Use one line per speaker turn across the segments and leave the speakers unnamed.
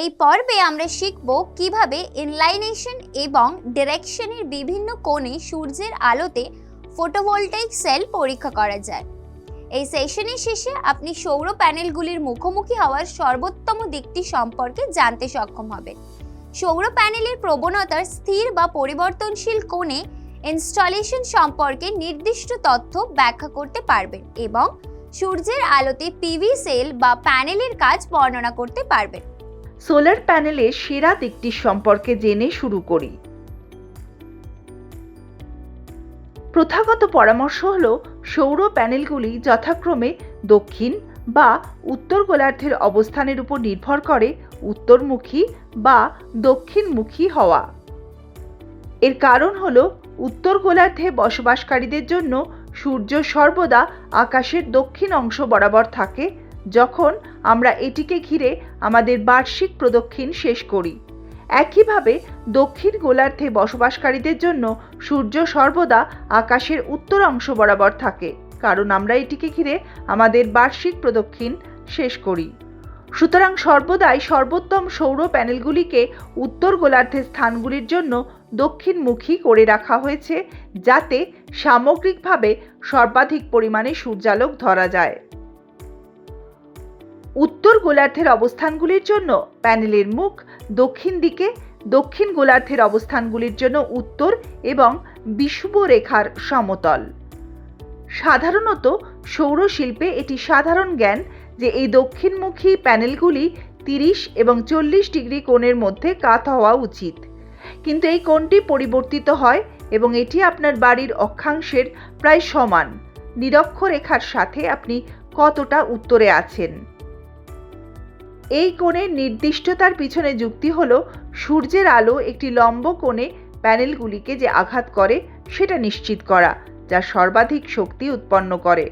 এই পর্বে আমরা শিখব কীভাবে ইনলাইনেশন এবং ডিরেকশনের বিভিন্ন কোণে সূর্যের আলোতে ফটোভোল্টাইক সেল পরীক্ষা করা যায়। এই সেশনের শেষে আপনি সৌর প্যানেলগুলির মুখোমুখি হওয়ার সর্বোত্তম দিকটি সম্পর্কে জানতে সক্ষম হবেন সৌর প্যানেলের প্রবণতার স্থির বা পরিবর্তনশীল কোণে ইনস্টলেশন সম্পর্কে নির্দিষ্ট তথ্য ব্যাখ্যা করতে পারবেন এবং সূর্যের আলোতে পিভি সেল বা প্যানেলের কাজ বর্ণনা করতে পারবেন।
সোলার প্যানেলের সেরা দিকটি সম্পর্কে জেনে শুরু করি। প্রথাগত পরামর্শ হল, সৌর প্যানেলগুলি যথাক্রমে দক্ষিণ বা উত্তর গোলার্ধের অবস্থানের উপর নির্ভর করে উত্তরমুখী বা দক্ষিণমুখী হওয়া। এর কারণ হল, উত্তর গোলার্ধে বসবাসকারীদের জন্য সূর্য সর্বদা আকাশের দক্ষিণ অংশ বরাবর থাকে যখন আমরা এটিকে ঘিরে আমাদের বার্ষিক প্রদক্ষিণ শেষ করি। একইভাবে দক্ষিণ গোলার্ধে বসবাসকারীদের জন্য সূর্য সর্বদা আকাশের উত্তর অংশ বরাবর থাকে, কারণ আমরা এটিকে ঘিরে আমাদের বার্ষিক প্রদক্ষিণ শেষ করি। সুতরাং সর্বদাই সর্বোত্তম সৌর প্যানেলগুলিকে উত্তর গোলার্ধের স্থানগুলির জন্য দক্ষিণমুখী করে রাখা হয়েছে, যাতে সামগ্রিকভাবে সর্বাধিক পরিমাণে সূর্যালোক ধরা যায়। উত্তর গোলার্ধের অবস্থানগুলির জন্য প্যানেলের মুখ, দক্ষিণ দিকে, দক্ষিণ গোলার্ধের অবস্থানগুলির জন্য উত্তর এবং বিষুব রেখার সমতল। সাধারণত সৌরশিল্পে এটি সাধারণ জ্ঞান যে এই দক্ষিণমুখী প্যানেলগুলি তিরিশ এবং চল্লিশ ডিগ্রি কোণের মধ্যে কাত হওয়া উচিত। কিন্তু এই কোণটি পরিবর্তিত হয় এবং এটি আপনার বাড়ির অক্ষাংশের প্রায় সমান। নিরক্ষরেখার সাথে আপনি কতটা উত্তরে আছেন? এই কোণের নির্দিষ্টতার পিছনে যুক্তি হল, সূর্যের আলো একটি লম্ব কোণে প্যানেলগুলিকে যে আঘাত করে সেটা নিশ্চিত করা, যা সর্বাধিক শক্তি উৎপন্ন করে।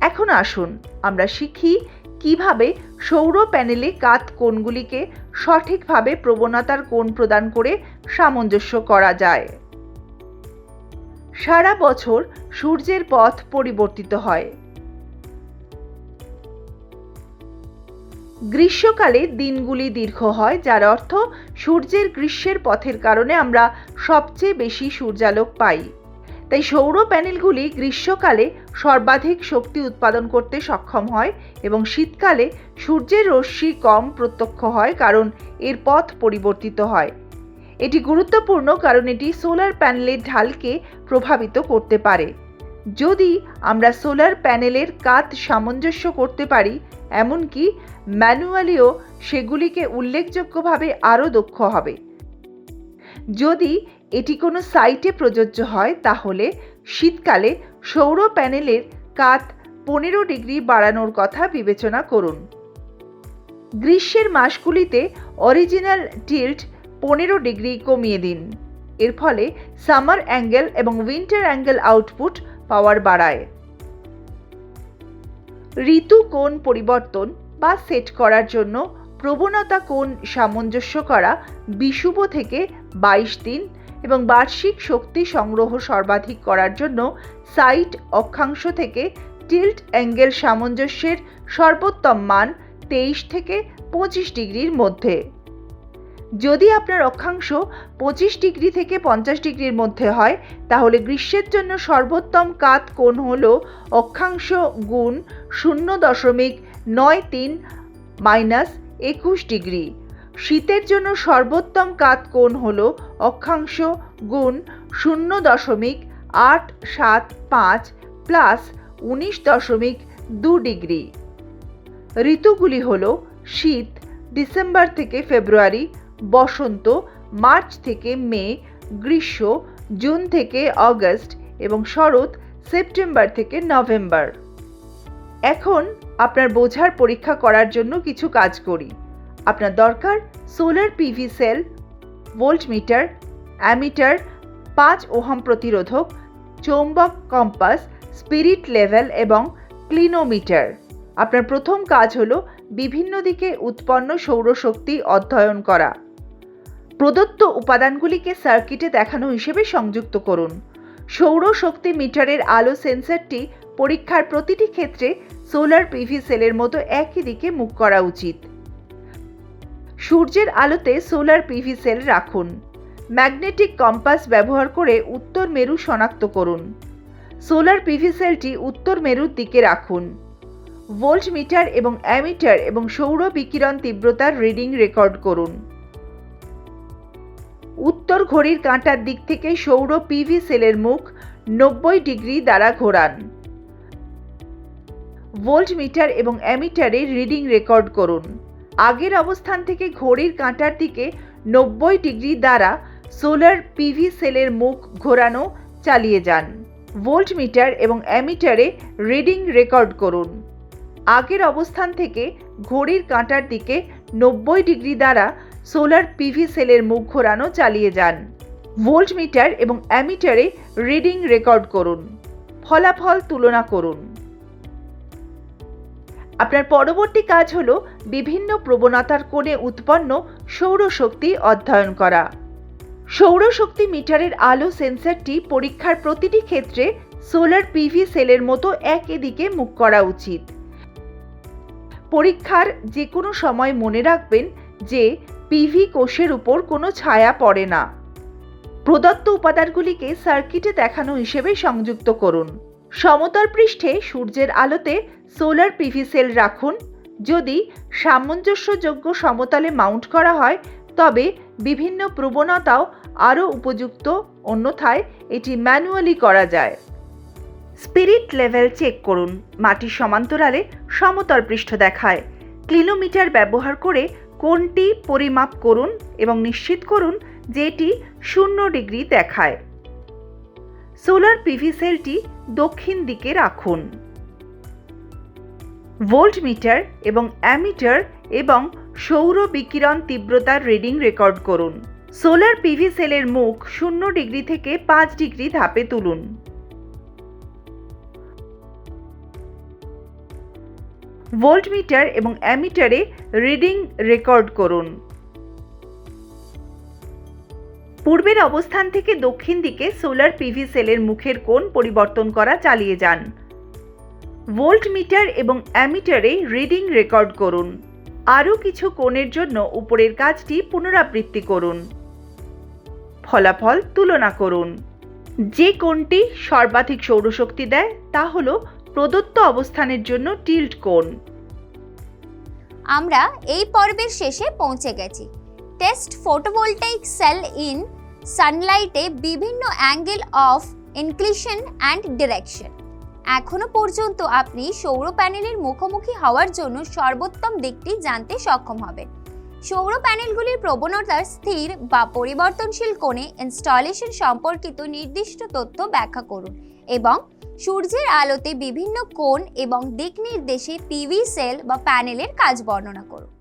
এখন আসুন, আমরা শিখি কীভাবে সৌর প্যানেলে কাত কোণগুলিকে সঠিকভাবে প্রবণতার কোণ প্রদান করে সামঞ্জস্য করা যায়। সারা বছর সূর্যের পথ পরিবর্তিত হয়। গ্রীষ্মকালে দিনগুলি দীর্ঘ হয়, যার অর্থ সূর্যের গ্রীষ্মের পথের কারণে আমরা সবচেয়ে বেশি সূর্যালোক পাই। তাই সৌর প্যানেলগুলি গ্রীষ্মকালে সর্বাধিক শক্তি উৎপাদন করতে সক্ষম হয় এবং শীতকালে সূর্যের রশ্মি কম প্রত্যক্ষ হয় কারণ এর পথ পরিবর্তিত হয়। এটি গুরুত্বপূর্ণ কারণ এটি সোলার প্যানেলের ঢালকে প্রভাবিত করতে পারে। যদি আমরা সোলার প্যানেলের কাত সামঞ্জস্য করতে পারি, এমনকি ম্যানুয়ালিও সেগুলিকে উল্লেখযোগ্যভাবে আরও দক্ষ হবে। যদি এটি কোনো সাইটে প্রযোজ্য হয়, তাহলে শীতকালে সৌর প্যানেলের কাত পনেরো ডিগ্রি বাড়ানোর কথা বিবেচনা করুন। গ্রীষ্মের মাসগুলিতে অরিজিনাল টিল্ট পনেরো ডিগ্রি কমিয়ে দিন। এর ফলে সামার অ্যাঙ্গেল এবং উইন্টার অ্যাঙ্গেল আউটপুট পাওয়ার বাড়ায়। ঋতু কোণ পরিবর্তন বা সেট করার জন্য প্রবণতা কোণ সামঞ্জস্য করা বিষুব থেকে বাইশ দিন এবং বার্ষিক শক্তি সংগ্রহ সর্বাধিক করার জন্য সাইট অক্ষাংশ থেকে টিল্ট অ্যাঙ্গেল সামঞ্জস্যের সর্বোত্তম মান তেইশ থেকে পঁচিশ ডিগ্রির মধ্যে। যদি আপনার অক্ষাংশ পঁচিশ ডিগ্রি থেকে পঞ্চাশ ডিগ্রির মধ্যে হয়, তাহলে গ্রীষ্মের জন্য সর্বোত্তম কাত কোণ হল অক্ষাংশ গুণ শূন্য দশমিক নয় তিন মাইনাস একুশ ডিগ্রি। শীতের জন্য সর্বোত্তম কাত কোণ হল অক্ষাংশ গুণ শূন্য দশমিক আট সাত পাঁচ প্লাস উনিশ দশমিক দু ডিগ্রি। ঋতুগুলি হল শীত, ডিসেম্বর থেকে ফেব্রুয়ারি বসন্ত, মার্চ থেকে মে, গ্রীষ্ম, জুন থেকে অগস্ট এবং শরৎ সেপ্টেম্বর থেকে নভেম্বর। এখন আপনার বোঝার পরীক্ষা করার জন্য কিছু কাজ করি। আপনার দরকার solar PV cell, voltmeter, ammeter, পাঁচ ওহাম প্রতিরোধক, চৌম্বক কম্পাস, স্পিরিট লেভেল এবং ক্লিনোমিটার। আপনার প্রথম কাজ হলো বিভিন্ন দিকে উৎপন্ন সৌরশক্তি অধ্যয়ন করা। প্রদত্ত উপাদানগুলিকে সার্কিটে দেখানো হিসেবে সংযুক্ত করুন। সৌরশক্তি মিটারের আলো সেন্সরটি পরীক্ষার প্রতিটি ক্ষেত্রে সোলার পিভি সেলের মতো একই দিকে মুখ করা উচিত। সূর্যের আলোতে সোলার পিভি সেল রাখুন। ম্যাগনেটিক কম্পাস ব্যবহার করে উত্তর মেরু শনাক্ত করুন। সোলার পিভি সেলটি উত্তর মেরুর দিকে রাখুন। ভোল্ট মিটার এবং অ্যামিটার এবং সৌর বিকিরণ তীব্রতার রিডিং রেকর্ড করুন। উত্তর ঘড়ির কাঁটার দিক থেকে সৌর পিভি সেলের মুখ নব্বই ডিগ্রি দ্বারা ঘোরান। ভোল্ট মিটার এবং অ্যামিটারে রিডিং রেকর্ড করুন। আগের অবস্থান থেকে ঘড়ির কাঁটার দিকে নব্বই ডিগ্রি দ্বারা সোলার পিভি সেলের মুখ ঘোরানো চালিয়ে যান। ভোল্ট মিটার এবং অ্যামিটারে রিডিং রেকর্ড করুন। আগের অবস্থান থেকে ঘড়ির কাঁটার দিকে নব্বই ডিগ্রি দ্বারা সোলার পিভি সেলের মুখ ঘোরানো চালিয়ে যান। ভোল্ট মিটার এবং অ্যামিটারে রিডিং রেকর্ড করুন। ফলাফল তুলনা করুন। আপনার পরবর্তী কাজ হল বিভিন্ন প্রবণতার কোণে উৎপন্ন সৌরশক্তি অধ্যয়ন করা। সৌরশক্তি মিটারের আলো সেন্সরটি পরীক্ষার প্রতিটি ক্ষেত্রে সোলার পিভি সেলের মতো একই দিকে মুখ করা উচিত। পরীক্ষার যে কোনো সময় মনে রাখবেন যে পিভি কোষের উপর কোনো ছায়া পড়ে না। প্রদত্ত উপাদানগুলিকে সার্কিটে দেখানো হিসেবে সংযুক্ত করুন। সমতল পৃষ্ঠে সূর্যের আলোতে সোলার পিভি সেল রাখুন। যদি সামঞ্জস্যযোগ্য সমতলে মাউন্ট করা হয়, তবে বিভিন্ন প্রবণতাও আরও উপযুক্ত, অন্যথায় এটি ম্যানুয়ালি করা যায়। স্পিরিট লেভেল চেক করুন। মাটির সমান্তরালে সমতল পৃষ্ঠ দেখায়। ক্লিনোমিটার ব্যবহার করে কোনটি পরিমাপ করুন এবং নিশ্চিত করুন যে এটি শূন্য ডিগ্রি দেখায়। সোলার পিভি সেলটি দক্ষিণ দিকে রাখুন। ভোল্ট মিটার এবং অ্যামিটার এবং সৌর বিকিরণ তীব্রতার রিডিং রেকর্ড করুন। সোলার পিভি সেলের মুখ শূন্য ডিগ্রি থেকে পাঁচ ডিগ্রি ধাপে তুলুন। ভোল্টমিটার এবং অ্যামিটারে রিডিং রেকর্ড করুন। পূর্বের অবস্থান থেকে দক্ষিণ দিকে সোলার পিভি সেলের মুখের কোণ পরিবর্তন করা চালিয়ে যান। ভোল্টমিটার এবং অ্যামিটারে রিডিং রেকর্ড করুন। আরও কিছু কোণের জন্য উপরের কাজটি পুনরাবৃত্তি করুন। ফলাফল তুলনা করুন। যে কোণটি সর্বাধিক সৌরশক্তি দেয় তা হল প্রদত্ত অবস্থানের জন্য টিল্ট কোণ।
আমরা এই পর্বের শেষে পৌঁছে গেছি। টেস্ট ফটোভোল্টাইক সেল ইন সানলাইটে বিভিন্ন angle of inclination and direction. এখনও পর্যন্ত আপনি সৌর প্যানেলের মুখোমুখি হওয়ার জন্য সর্বোত্তম দিকটি জানতে সক্ষম হবেন। সৌর প্যানেলগুলির প্রবণতার স্থির বা পরিবর্তনশীল কোণে ইনস্টলেশন সম্পর্কিত নির্দিষ্ট তথ্য ব্যাখ্যা করুন এবং সূর্যের আলোতে বিভিন্ন কোণ এবং দিক নির্দেশে পিভি সেল বা প্যানেলের কাজ বর্ণনা করুন।